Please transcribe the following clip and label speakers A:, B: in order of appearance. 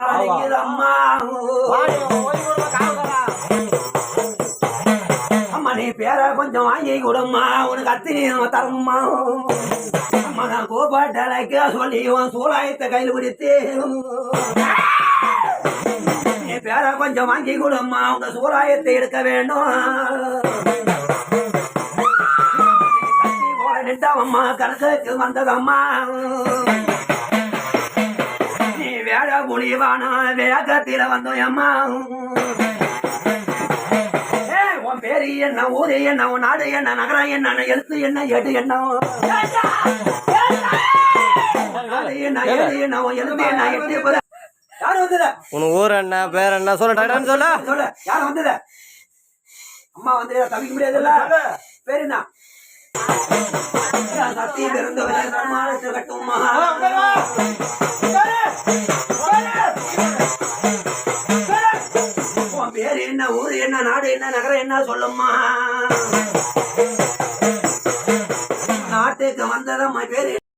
A: அம்மா அம்மா நீ பேர கொஞ்சம் வாங்கி கொடும்மா. உனக்கு அத்தினி தரம்மா. அம்மா நான் கோபாட்டலைக்க சொல்லி உன் சூலாயத்தை கையில் பிடித்து நீ பேர கொஞ்சம் வாங்கி கொடும்மா. உங்க சூலாயத்தை எடுக்க வேண்டும். கத்தி போல நின்றவம்மா. வந்ததம்மா. முடிவான வேகத்தில வந்தோம் அம்மா. உன் பேரு என்ன ஊரு என்ன உன் நாடு என்ன நகரம் என்ன எழுத்து என்ன எடு என்ன? உன்
B: ஊர் என்ன பேர் என்ன சொல்ல சொல்ல.
A: சொல்லு யாரு வந்தது? அம்மா வந்து தவிக்க முடியாதுல்ல? பேரு என்ன? சத்தி பிறந்து மானத்தை கட்டுமா பேர் என்ன ஊர் என்ன நாடு என்ன நகரம் என்ன சொல்லம்மா? நாட்டுக்கு வந்ததம்மா பேர்